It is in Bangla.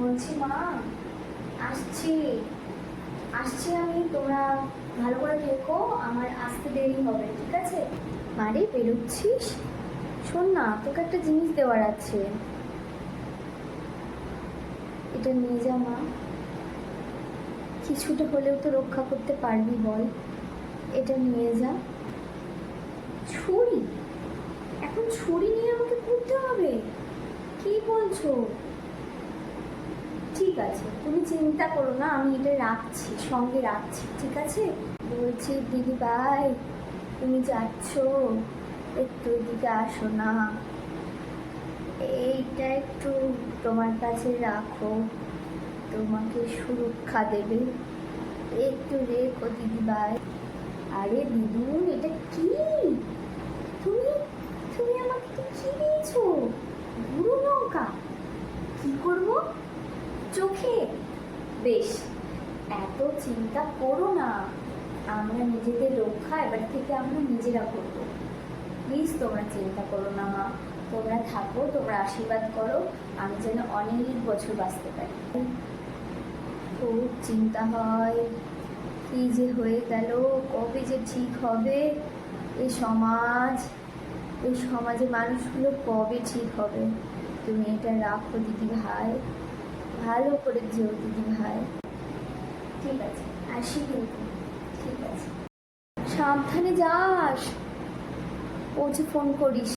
বলছি, মা, আসছি। আসছি আমি, তোমরা ভালো করে থেকো, আমার আসতে দেরি হবে, ঠিক আছে? মারে বেরোচ্ছিস? শোন না, তোকে একটা জিনিস দেওয়ার আছে। এটা নিয়ে যা, মা। কিছুটা হলেও তো রক্ষা করতে পারবি, বল। এটা নিয়ে যা। ছুরি? এখন ছুরি নিয়ে আমাকে ঘুরতে হবে? কি বলছো? আছে, তুমি চিন্তা করো না, আমি এটা রাখছি, সঙ্গে রাখছি, ঠিক আছে? বলছি, দিদি ভাই, তুমি যাচ্ছ, একটু এদিকে আসো না। এইটা একটু তোমার কাছে রাখো, তোমাকে সুরক্ষা দেবে। একটু রেখো, দিদি ভাই। আরে, দিদুন, এটা কি? তুমি তুমি আমাকে কি দিয়েছ গুরু লঙ্কা কি করব চোখে? বেশ, এত চিন্তা করো না। আমরা নিজেদের রক্ষা এবার থেকে আমরা নিজেরা করব। প্লিজ তোমরা চিন্তা করো না, মা। তোমরা থাকো, তোমরা আশীর্বাদ করো। আমি যেন অনেক বছর বাঁচতে পারি। খুব চিন্তা হয়, কি যে হয়ে গেল, কবে যে ঠিক হবে। এই সমাজ, এই সমাজে মানুষগুলো কবে ঠিক হবে? তুমি এটা রাখো দিদি ভাই ভালো করে যেও দিদি ভাই। ঠিক আছে, আসি কিন্তু। ঠিক আছে। সাবধানে যাস। পৌঁছে ফোন করিস।